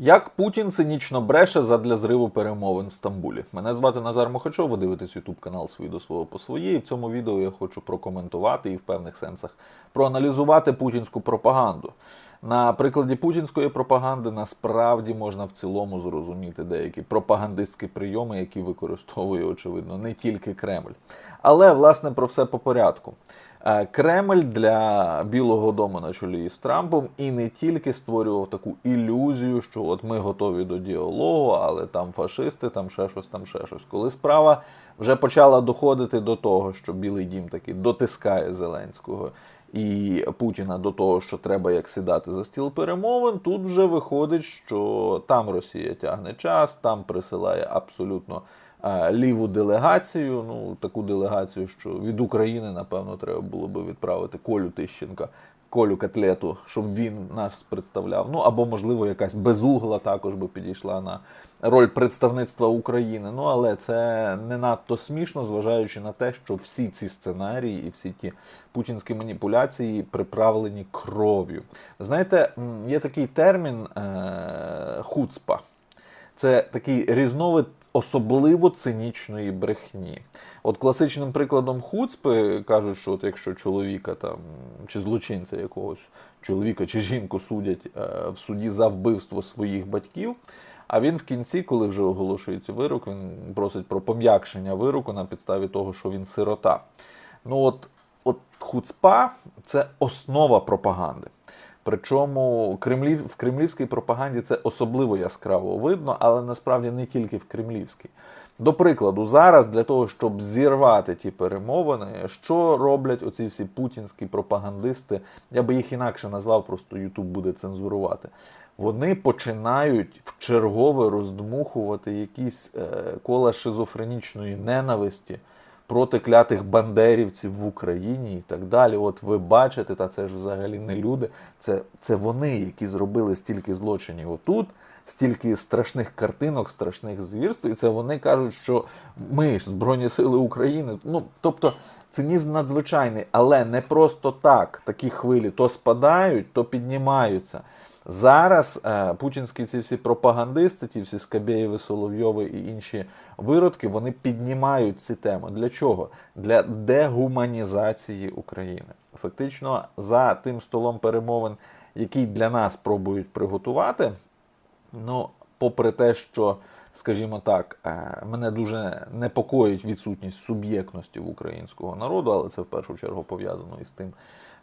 Як Путін цинічно бреше задля зриву перемовин в Стамбулі. Мене звати Назар Мохачов, ви дивитесь YouTube канал свій до свого по своє. І в цьому відео я хочу прокоментувати і в певних сенсах проаналізувати путінську пропаганду. На прикладі путінської пропаганди насправді можна в цілому зрозуміти деякі пропагандистські прийоми, які використовує, очевидно, не тільки Кремль. Але власне про все по порядку. Е, Кремль для Білого Дому на чолі із Трампом і не тільки створював таку ілюзію, що от ми готові до діалогу, але там фашисти, там ще щось, там ще щось. Коли справа вже почала доходити до того, що Білий Дім таки дотискає Зеленського і Путіна до того, що треба як сідати за стіл перемовин, тут вже виходить, що там Росія тягне час, там присилає абсолютно ліву делегацію. Ну таку делегацію, що від України, напевно, треба було би відправити Колю Тищенка. Колю Котлету, щоб він нас представляв. Ну або, можливо, якась безугла також би підійшла на роль представництва України. Ну але це не надто смішно, зважаючи на те, що всі ці сценарії і всі ті путінські маніпуляції приправлені кров'ю. Знаєте, є такий термін е- хуцпа. Це такий різновид особливо цинічної брехні. От класичним прикладом хуцпи кажуть, що от якщо чоловіка там чи злочинця якогось чоловіка чи жінку судять е, в суді за вбивство своїх батьків. А він в кінці, коли вже оголошується вирок, він просить про пом'якшення вироку на підставі того, що він сирота. Ну от, от хуцпа це основа пропаганди. Причому кремлів, в кремлівській пропаганді це особливо яскраво видно, але насправді не тільки в кремлівській. До прикладу, зараз для того, щоб зірвати ті перемовини, що роблять оці всі путінські пропагандисти, я би їх інакше назвав, просто Ютуб буде цензурувати. Вони починають в чергове роздмухувати якісь е, кола шизофренічної ненависті проти клятих бандерівців в Україні і так далі. От ви бачите, та це ж взагалі не люди. Це, це вони, які зробили стільки злочинів отут, стільки страшних картинок, страшних звірств. І це вони кажуть, що ми Збройні Сили України. Ну тобто цинізм надзвичайний, але не просто так. Такі хвилі то спадають, то піднімаються. Зараз е, путінські ці всі пропагандисти, ті всі Скабєєви, Соловйови і інші виродки, вони піднімають ці теми. Для чого? Для дегуманізації України. Фактично, за тим столом перемовин, який для нас пробують приготувати, ну, попри те, що, скажімо так, е, мене дуже непокоїть відсутність суб'єктності в українського народу, але це в першу чергу пов'язано із тим,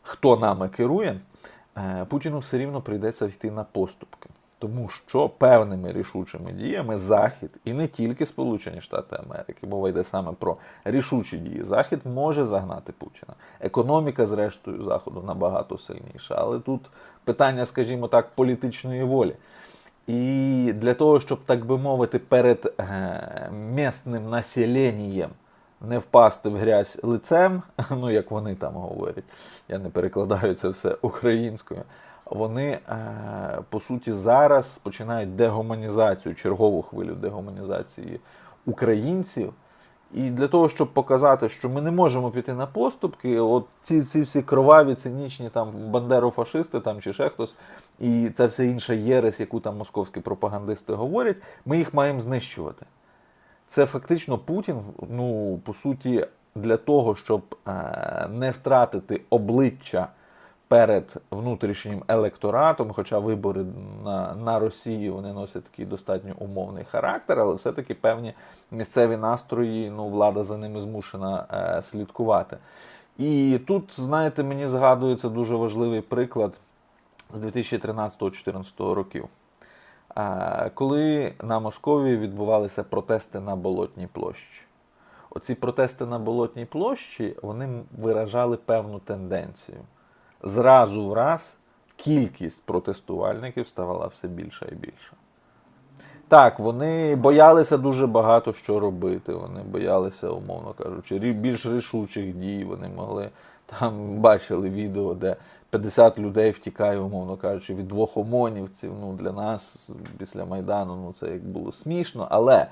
хто нами керує. Е, Путіну все рівно прийдеться йти на поступки, тому що певними рішучими діями Захід і не тільки Сполучені Штати Америки, мова йде саме про рішучі дії. Захід може загнати Путіна. Економіка, зрештою, заходу набагато сильніша, але тут питання, скажімо так, політичної волі. І для того, щоб так би мовити, перед е, місним населенням не впасти в грязь лицем, ну як вони там говорять, я не перекладаю це все українською. Вони е, по суті зараз починають дегуманізацію, чергову хвилю дегуманізації українців. І для того, щоб показати, що ми не можемо піти на поступки, от ці, ці всі кроваві, цинічні там бандерофашисти там чи ще хтось, і це все інша єресь, яку там московські пропагандисти говорять, ми їх маємо знищувати. Це фактично Путін, ну по суті, для того, щоб е, не втратити обличчя перед внутрішнім електоратом, хоча вибори на, на Росії вони носять такий достатньо умовний характер, але все-таки певні місцеві настрої, ну влада за ними змушена е, слідкувати. І тут, знаєте, мені згадується дуже важливий приклад з 2013-2014 років. Коли на Московії відбувалися протести на Болотній площі. Оці протести на Болотній площі вони виражали певну тенденцію. Зразу в раз кількість протестувальників ставала все більша і більша. Так, вони боялися дуже багато що робити. Вони боялися, умовно кажучи, більш рішучих дій. Вони могли там бачили відео, де 50 людей втікає, умовно кажучи, від двох омонівців. Ну, для нас після Майдану ну, це як було смішно, але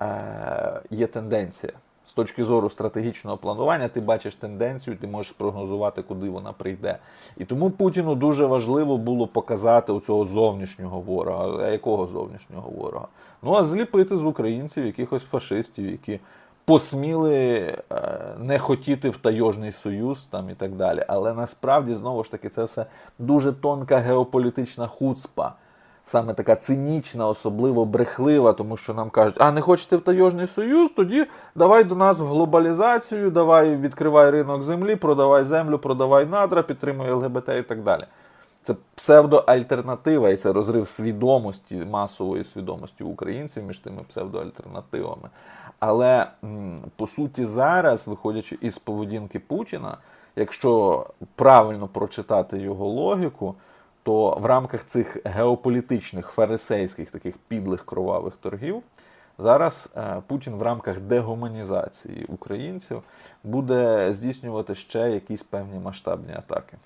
е, є тенденція. З точки зору стратегічного планування, ти бачиш тенденцію, ти можеш прогнозувати, куди вона прийде. І тому Путіну дуже важливо було показати у цього зовнішнього ворога. А якого зовнішнього ворога? Ну а зліпити з українців якихось фашистів, які посміли е, не хотіти в тайожний союз там і так далі. Але насправді знову ж таки це все дуже тонка геополітична хуцпа. Саме така цинічна, особливо брехлива, тому що нам кажуть, а не хочете в тайожний союз, тоді давай до нас в глобалізацію, давай відкривай ринок землі, продавай землю, продавай надра, підтримуй ЛГБТ і так далі. Це псевдоальтернатива, і це розрив свідомості, масової свідомості українців між тими псевдоальтернативами. Але по суті, зараз, виходячи із поведінки Путіна, якщо правильно прочитати його логіку, то в рамках цих геополітичних фарисейських таких підлих кровавих торгів зараз е, Путін в рамках дегуманізації українців буде здійснювати ще якісь певні масштабні атаки.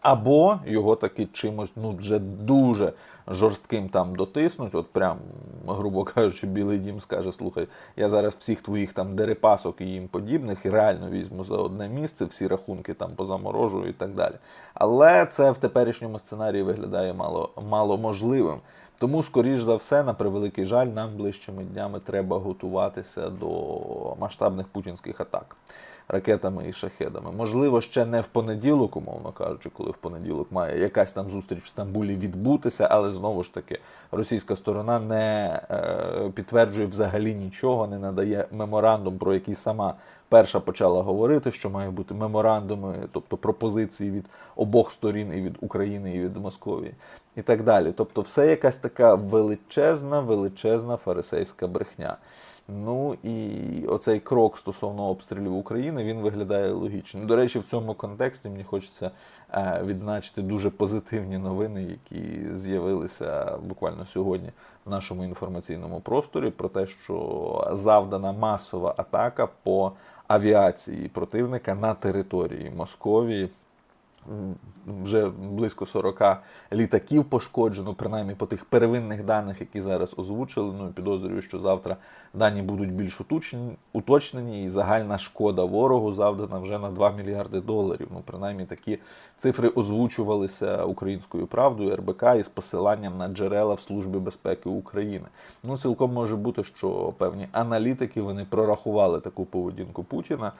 Або його таки чимось ну вже дуже жорстким там дотиснуть. От прям, грубо кажучи, Білий Дім скаже: слухай, я зараз всіх твоїх там дерипасок і їм подібних і реально візьму за одне місце, всі рахунки там позаморожую і так далі. Але це в теперішньому сценарії виглядає мало, мало можливим. Тому, скоріш за все, на превеликий жаль, нам ближчими днями треба готуватися до масштабних путінських атак ракетами і шахедами. Можливо, ще не в понеділок, умовно кажучи, коли в понеділок має якась там зустріч в Стамбулі відбутися, але знову ж таки російська сторона не е, підтверджує взагалі нічого, не надає меморандум, про який сама перша почала говорити, що має бути меморандуми, тобто пропозиції від обох сторін, і від України, і від Московії, і так далі. Тобто, все якась така величезна, величезна фарисейська брехня. Ну і оцей крок стосовно обстрілів України він виглядає логічним. До речі, в цьому контексті мені хочеться е, відзначити дуже позитивні новини, які з'явилися буквально сьогодні в нашому інформаційному просторі, про те, що завдана масова атака по авіації противника на території Московії. Вже близько 40 літаків пошкоджено, принаймні по тих первинних даних, які зараз озвучили. Ну і підозрюю, що завтра дані будуть більш уточнені, і загальна шкода ворогу завдана вже на 2 мільярди доларів. Ну, принаймні такі цифри озвучувалися українською правдою РБК із посиланням на джерела в Службі безпеки України. Ну, цілком може бути, що певні аналітики вони прорахували таку поведінку Путіна.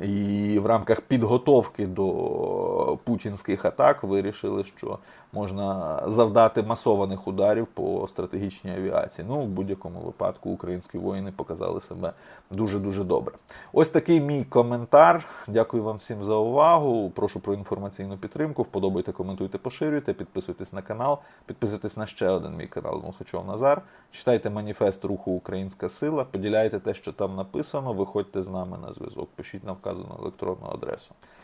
І в рамках підготовки до путінських атак вирішили, що можна завдати масованих ударів по стратегічній авіації. Ну, в будь-якому випадку українські воїни показали себе дуже дуже добре. Ось такий мій коментар. Дякую вам всім за увагу. Прошу про інформаційну підтримку. Вподобайте, коментуйте, поширюйте, підписуйтесь на канал, підписуйтесь на ще один мій канал Мухачов Назар. Читайте маніфест руху Українська Сила, поділяйте те, що там написано. Виходьте з нами на зв'язок. Пишіть на вказану електронну адресу.